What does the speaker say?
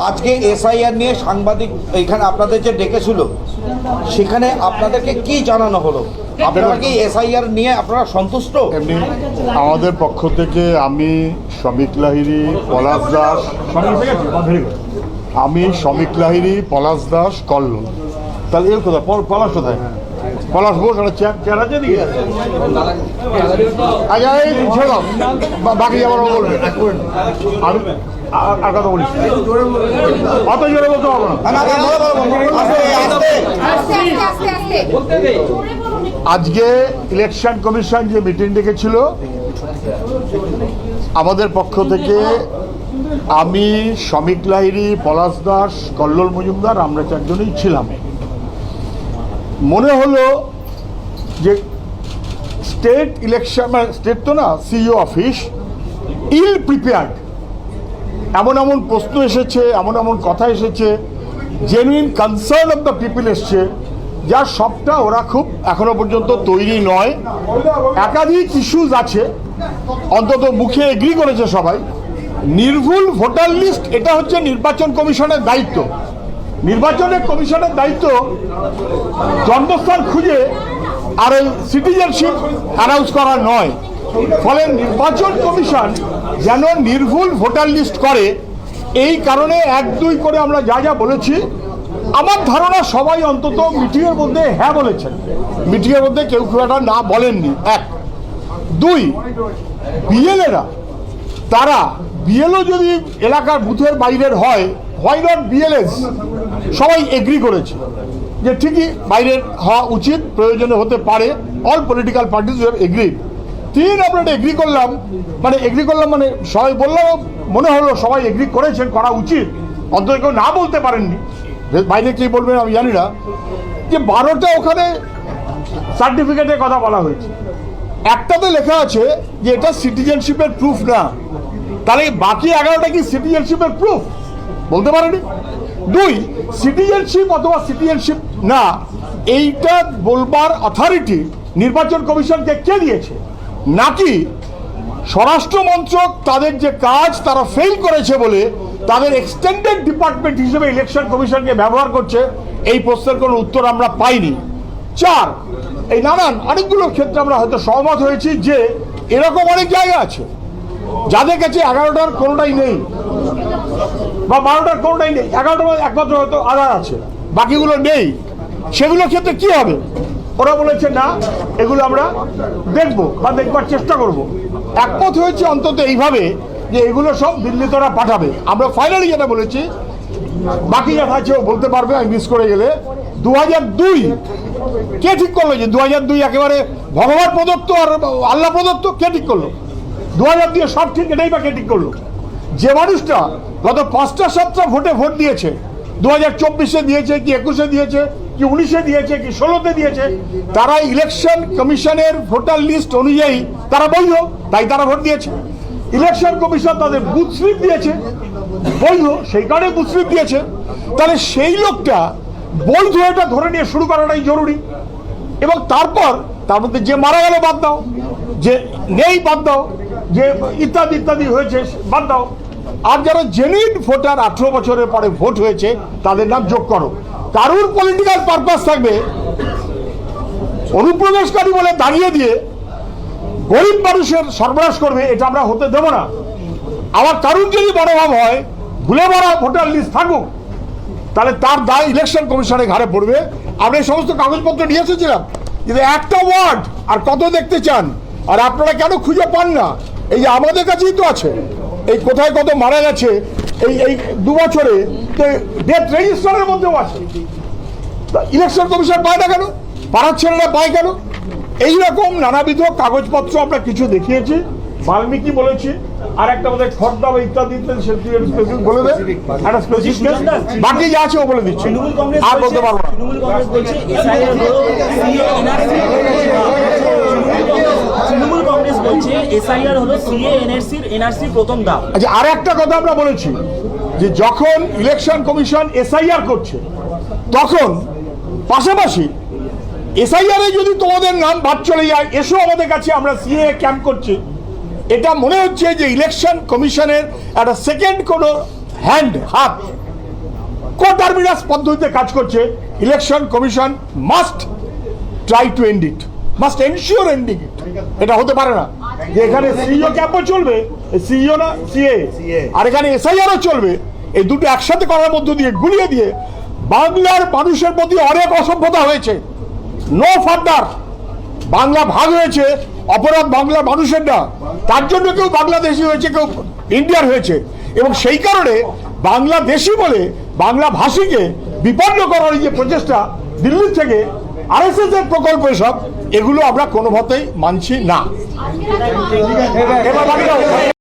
আজকে এসআইআর নিয়ে সাংবাদিক এখানে আপনাদের যে ডেকেছিল, সেখানে আপনাদেরকে কি জানানো হলো? আপনারা কি এসআইআর নিয়ে আপনারা সন্তুষ্ট? এমনি আমাদের পক্ষ থেকে আমি শ্রমিক লাহিরি পলাশ দাস, আমি শ্রমিক লাহিরি পলাশ দাস, কল্লোল। তাহলে এর কোথায়? পল- পলাশ কোথায়? পলাশ বোস আচ্ছা বাকি আবার ও বলবে। আমি আর- কথা বলিস অত জোরে বলতে পারব না। আজকে ইলেকশন কমিশন যে মিটিং ডেকেছিল আমাদের পক্ষ থেকে আমি শ্রমিক লাহিরি পলাশ দাস কল্লোল মজুমদার আমরা চারজনই ছিলাম। মনে হলো যে স্টেট ইলেকশন স্টেট তো না সিইও অফিস ইল প্রিপেয়ার্ড এমন এমন প্রশ্ন এসেছে, এমন এমন কথা এসেছে genuine concern of the people এসছে, যার সবটা ওরা খুব এখনও পর্যন্ত তৈরি নয়। একাধিক ইস্যুজ আছে, অন্তত মুখে এগ্রি করেছে সবাই। নির্ভুল ভোটার লিস্ট এটা হচ্ছে নির্বাচন কমিশনের দায়িত্ব। নির্বাচনের কমিশনের দায়িত্ব জন্মস্থান খুঁজে আর ওই সিটিজেনশিপ অ্যানাউন্স করা নয়। ফলে নির্বাচন কমিশন যেন নির্ভুল ভোটার লিস্ট করে, এই কারণে এক দুই করে আমরা যা যা বলেছি, আমার ধারণা সবাই অন্তত মিটিংয়ের মধ্যে হ্যাঁ বলেছেন। মিটিংয়ের মধ্যে কেউ খুব একটা না বলেননি। এক। দুই, বিএলএরা, তারা বিএলও যদি এলাকার বুথের বাইরের হয় হোয়াই নট বিএলএস? সবাই এগ্রি করেছে যে ঠিকই বাইরের হওয়া উচিত, প্রয়োজনে হতে পারে all political parties have agreed তিন আমরা এগ্রি করলাম। মানে এগ্রি করলাম মানে সবাই বললাম, মনে হলো সবাই এগ্রি করেছেন, করা উচিত। অন্তত কেউ না বলতে পারেননি। বাইরে কি বলবেন আমি জানি না। যে বারোটা ওখানে সার্টিফিকেটের কথা বলা হয়েছে। একটাতে লেখা আছে যে এটা সিটিজেনশিপের প্রুফ না। তাহলে বাকি এগারোটা কি সিটিজেনশিপের প্রুফ বলতে পারেনি? দুই সিটিজেনশিপ অথবা সিটিজেনশিপ না, এইটা বলবার অথরিটি নির্বাচন কমিশনকে কে দিয়েছে? নাকি স্বরাষ্ট্র মন্ত্রক তাদের যে কাজ তারা ফেল করেছে বলে তাদের এক্সটেন্ডেড ডিপার্টমেন্ট হিসেবে ইলেকশন কমিশনকে ব্যবহার করছে, এই প্রশ্নের কোনো উত্তর আমরা পাইনি। চার, এই নানান অনেকগুলো ক্ষেত্রে আমরা হয়তো সহমত হয়েছি যে এরকম অনেক জায়গা আছে। যাদের কাছে এগারোটার কোনোটাই নেই। বা বারোটার কোনোটাই নেই। এগারোটার একমাত্র হয়তো আধার আছে। বাকিগুলো নেই। সেগুলোর ক্ষেত্রে কি হবে? ওরা বলেছে, না, এগুলো আমরা দেখব বা দেখবার চেষ্টা করব। একমত হয়েছে অন্তত এইভাবে যে এগুলো সব দিল্লি তোরা পাঠাবে। আমরা ফাইনালি যেটা বলেছি, বাকি যা আছে ও বলতে পারবে, আমি মিস করে গেলে। দু হাজার দুই, কে ঠিক করল যে দু হাজার দুই একেবারে ভগবান প্রদত্ত আর আল্লাহ প্রদত্ত, কে ঠিক করল? দু হাজার দুই সব ঠিক, এটাই বা কে ঠিক করল? যে মানুষটা গত পাঁচটা সাতটা ভোটে ভোট দিয়েছে দু হাজার চব্বিশে দিয়েছে কি একুশে দিয়েছে কি উনিশে দিয়েছে, কি ষোলোতে দিয়েছে? তারা ইলেকশন কমিশনের ভোটার লিস্ট অনুযায়ী তারা বৈধ, তাই তারা ভোট দিয়েছে। ইলেকশন কমিশন তাদের বুথ স্লিপ দিয়েছে, বৈধ, সেই কারণে বুথ স্লিপ দিয়েছে। তাহলে সেই লোকটা বৈধ এটা ধরে নিয়ে শুরু করাটাই জরুরি। এবং তারপর তার মধ্যে যে মারা গেল বাদ দাও, যে নেই বাদ দাও, যে ইত্যাদি ইত্যাদি হয়েছে বাদ দাও। আর যারা জেনুইন ভোটার আঠেরো বছরের পরে ভোট হয়েছে, তাদের নাম যোগ করো। কারুর পলিটিক্যাল পারপাস থাকবে। অনুপ্রবেশকারী বলে দাঁড়িয়ে দিয়ে গরিব মানুষের সর্বনাশ করবে, এটা আমরা হতে দেব না। আবার কারুর যদি মনোভাব হয়, ভুলে ভরা ভোটার লিস্ট থাকুক, তাহলে তার দায় ইলেকশন কমিশনের ঘাড়ে পড়বে। আমরা এই সমস্ত কাগজপত্র নিয়ে এসেছিলাম, কিন্তু একটা ওয়ার্ড আর কত দেখতে চান? আর আপনারা কেন খুঁজে পান না? এই যে আমাদের কাছেই তো আছে। এই কোথায় কত মারা গেছে এই এই দু বছরে ডেথ রেজিস্টারের মধ্যেও আছে। ইলেকশন কমিশন পায় না কেন? পাড়ার ছেলেরা পায় কেন? এইরকম নানাবিধ কাগজপত্র আমরা কিছু দেখিয়েছি। বাল্মীকি বলেছি আর একটা বোধহয় খর্দা বা ইত্যাদি বলে দে। একটা specific বাকি যা আছে ও বলে দিচ্ছি। আর বলতে পারব না তৃণমূল কংগ্রেস বলছে এসআইআর হলো তৃণমূল কংগ্রেস বলছে এসআইআর হলো সিএ এনআরসির প্রথম ধাপ আচ্ছা আর একটা কথা আমরা বলেছি, যে যখন ইলেকশন কমিশন এসআইআর করছে, তখন পাশাপাশি যদি তোমাদের নাম বাদ চলে যায়, এসো আমাদের কাছে, আমরা সিএ ক্যাম্প করছি। এটা মনে হচ্ছে যে ইলেকশন কমিশনের একটা সেকেন্ড কোনো হ্যান্ড হাত টার্মিনাস পদ্ধতিতে কাজ করছে। Election commission must try to end it must ensure ending it এটা হতে পারে না। যে এখানে সিইও ক্যাম্পও চলবে সিইও না সিএ আর এখানে এসআইআরও চলবে। এই দুটো একসাথে করার মধ্য দিয়ে গুলিয়ে দিয়ে বাংলার মানুষের প্রতি অনেক অসভ্যতা হয়েছে। নো ফার্দার বাংলা ভাগ হয়েছে অপরাধ বাংলার মানুষের না। তার জন্য কেউ বাংলাদেশি হয়েছে কেউ ইন্ডিয়ার হয়েছে। এবং সেই কারণে বাংলাদেশি বলে বাংলা ভাষীকে বিপন্ন করার এই যে প্রচেষ্টা দিল্লির থেকে আরএসএস এর প্রকল্প এসব এগুলো আমরা কোনোভাবেই মানছি না।